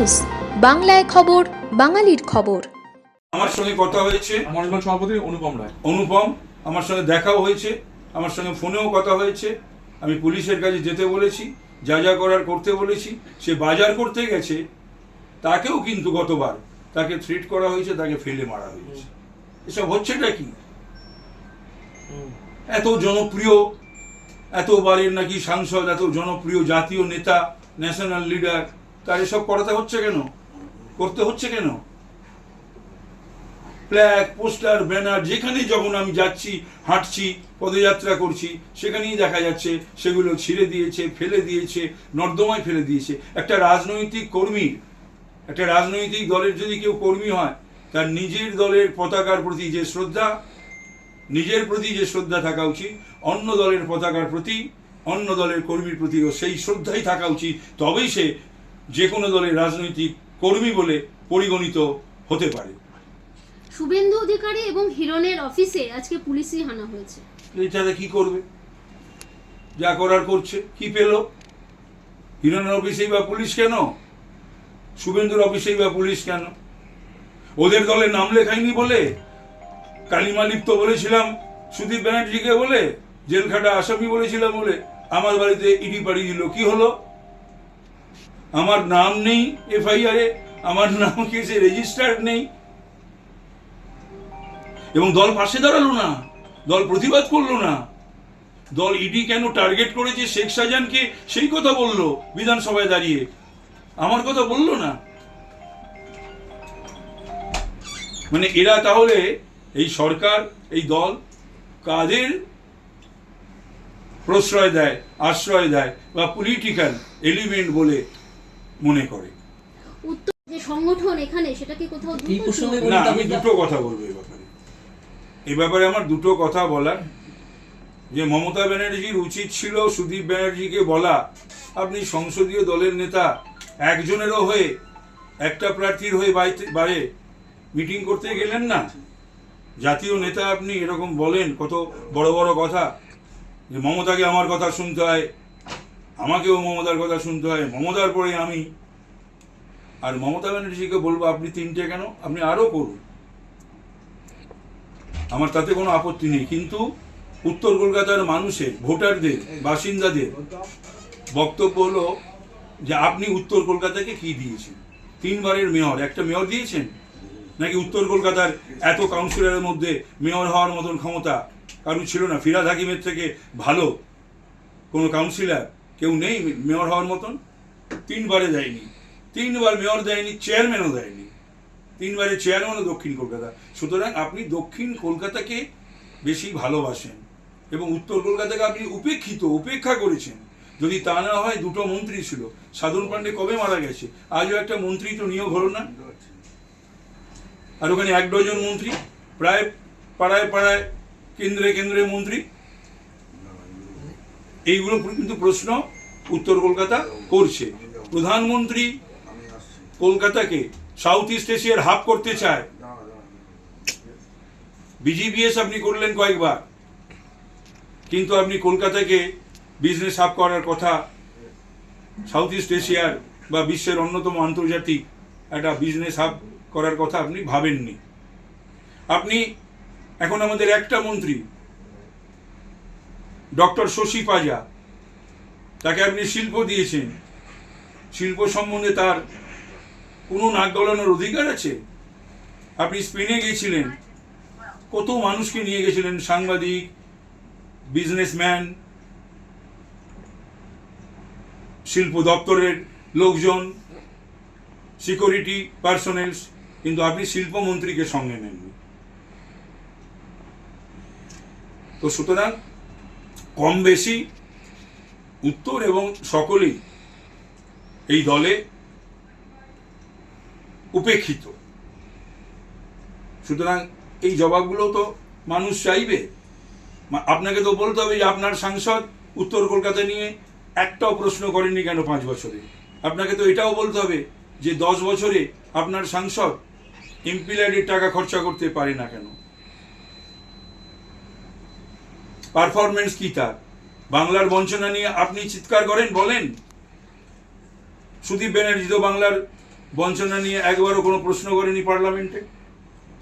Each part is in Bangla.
নিউজ বাংলায় খবর বাঙালির খবর। আমার সঙ্গে কথা হয়েছে। মন্ডল সভাপতি অনুপম রায়। অনুপম আমার সঙ্গে দেখাও হয়েছে। আমার সঙ্গে ফোনেও কথা হয়েছে। আমি পুলিশের কাছে যেতে বলেছি যা যা করার করতে বলেছি। সে বাজার করতে গেছে। তাকেও কিন্তু গতবার তাকে থ্রিট করা হয়েছে তাকে ফেলে মারা হয়েছে। এসব হচ্ছেটা কি? এত জনপ্রিয় এতবারের নাকি সাংসদ এত জনপ্রিয় জাতীয় নেতা ন্যাশনাল লিডার তার এসব করাতে হচ্ছে কেন? করতে হচ্ছে কেন? ফ্ল্যাগ, পোস্টার, ব্যানার যেখানে যখন আমি যাচ্ছি, হাঁটছি, পদযাত্রা করছি, সেখানেই দেখা যাচ্ছে সেগুলো ছিঁড়ে দিয়েছে, ফেলে দিয়েছে, নর্দমায় ফেলে দিয়েছে। একটা রাজনৈতিক কর্মীর একটা রাজনৈতিক দলের যদি কেউ কর্মী হয়, তার নিজের দলের পতাকার প্রতি যে শ্রদ্ধা, নিজের প্রতি যে শ্রদ্ধা থাকা উচিত, অন্য দলের পতাকার প্রতি, অন্য দলের কর্মীর প্রতিও সেই শ্রদ্ধাই থাকা উচিত। তবেই সে যে কোনো দলের রাজনৈতিক কর্মী বলে পরিগণিত হতে পারে। শুভেন্দু অধিকারী এবং হিরণের অফিসে আজকে পুলিশি হানা হয়েছে। এটাতে কি করবে? যা করার করছে কি পেল? হিরণের অফিসেই বা পুলিশ কেন? শুভেন্দুর অফিসেই বা পুলিশ কেন? ওদের দলে নাম লেখায়নি বলে? কালিমা লিপ্ত বলেছিলাম সুদীপ ব্যানার্জিকে বলে? জেলখাটা আসামি বলেছিলাম বলে? আমার বাড়িতে ইডি পাড়ি দিল কি হলো? আমার নাম নেই এফআইআরে আমার নাম কেসে রেজিস্টার্ড নেই? এবং দল পাশে দাঁড়াল না, দল প্রতিবাদ করল না। দল ইডি কেন টার্গেট করেছে? শেখ শাহজাহানকে সেই কথা বলল বিধানসভায় দাঁড়িয়ে। আমার কথা বলল না। মানে এরা তাহলে এই সরকার, এই দল কাদের প্রশ্রয় দেয়, আশ্রয় দেয় বা পলিটিক্যাল এলিমেন্ট বলে মনে করে। উত্তর যে সংগঠন এখানে সেটা কি কোথাও এই প্রসঙ্গে? না আমি দুটো কথা বলব এই ব্যাপারে। এই ব্যাপারে আমার দুটো কথা বলার। যে মমতা ব্যানার্জির উচিত ছিল সুদীপ ব্যানার্জিকে বলা। আপনি সংসদীয় দলের নেতা একজনেরও হয়ে একটা প্রার্থীর হয়ে বাড়িতে বারে মিটিং করতে গেলেন না? জাতীয় নেতা আপনি এরকম বলেন কত বড় বড় কথা। যে মমতাকে আমার কথা শুনতে হয় আমাকেও মমতার কথা শুনতে হয়, মমতার পরে আমি। আর মমতা ব্যানার্জিকে বলব, আপনি তিনটে কেন? আপনি আরও করুন। আমার তাতে কোনো আপত্তি নেই, কিন্তু উত্তর কলকাতার মানুষের, ভোটারদের, বাসিন্দাদের বক্তব্য হলো যে আপনি উত্তর কলকাতাকে কি দিয়েছেন? তিনবারের মেয়র, একটা মেয়র দিয়েছেন? নাকি উত্তর কলকাতার এত কাউন্সিলরের মধ্যে মেয়র হওয়ার মতন ক্ষমতা? কারণ ছিল না। ফিরাদ হাকিমের থেকে ভালো কোনো কাউন্সিলর কেউ নেই, মেয়র হওয়ার মতন। তিনবারে দেয়নি। তিনবার মেয়র দেয়নি চেয়ারম্যানও দেয়নি। তিনবারে চেয়ারম্যানও দক্ষিণ কলকাতা। সুতরাং আপনি দক্ষিণ কলকাতাকে বেশি ভালোবাসেন এবং উত্তর কলকাতাকে আপনি উপেক্ষিত, উপেক্ষা করেছেন। যদি তা না হয়, দুটো মন্ত্রী ছিল। সাধন পান্ডে কবে মারা গেছে? আজও একটা মন্ত্রী তো নিয়োগ হলো না। আর ওখানে এক ডজন মন্ত্রী, প্রায় পাড়ায় পাড়ায় কেন্দ্রে কেন্দ্রে মন্ত্রী। এইগুলো কিন্তু প্রশ্ন উত্তর কলকাতা করছে। প্রধানমন্ত্রী কলকাতাকে সাউথ ইস্ট এশিয়ার হাব করতে চায়। বিজিবিএস আপনি করলেন কয়েকবার। কিন্তু আপনি কলকাতাকে বিজনেস হাব করার কথা সাউথ ইস্ট এশিয়ার বা বিশ্বের অন্যতম আন্তর্জাতিক একটা বিজনেস হাব করার কথা আপনি ভাবেননি। আপনি এখন আমাদের একটা মন্ত্রী ডক্টর শশী পাজা। তাকে আপনি শিল্প দিয়েছেন। শিল্প সম্বন্ধে তার কোনো নাক গলানোর অধিকার আছে? আপনি স্পেনে গিয়েছিলেন। কত মানুষকে নিয়ে গেছিলেন? সাংবাদিক বিজনেসম্যান শিল্প দপ্তরের লোকজন সিকিউরিটি পার্সোনেলস কিন্তু আপনি শিল্পমন্ত্রীকে সঙ্গে নেননি। তো সুতরাং কম বেশি উত্তর এবং সকলেই এই দলে উপেক্ষিত। সুতরাং এই জবাবগুলো তো মানুষ চাইবে। আপনাকে তো বলতে হবে যে আপনার সাংসদ উত্তর কলকাতা নিয়ে একটাও প্রশ্ন করেননি কেন পাঁচ বছরে? আপনাকে তো এটাও বলতে হবে যে দশ বছরে আপনার সাংসদ এমপিল্যাডের টাকা খরচা করতে পারে না কেন? পারফরমেন্স কি তার? বাংলার বঞ্চনা নিয়ে আপনি চিৎকার করেন বলেন। সুদীপ ব্যানার্জি তো বাংলার বঞ্চনা নিয়ে একবারও কোনো প্রশ্ন করেনি পার্লামেন্টে।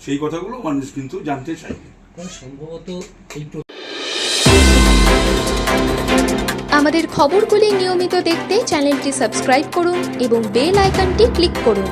সেই কথাগুলো মানুষ কিন্তু জানতে চাইবে। সম্ভবত এই আমাদের খবরগুলি নিয়মিত দেখতে চ্যানেলটি সাবস্ক্রাইব করুন এবং বেল আইকনটি ক্লিক করুন।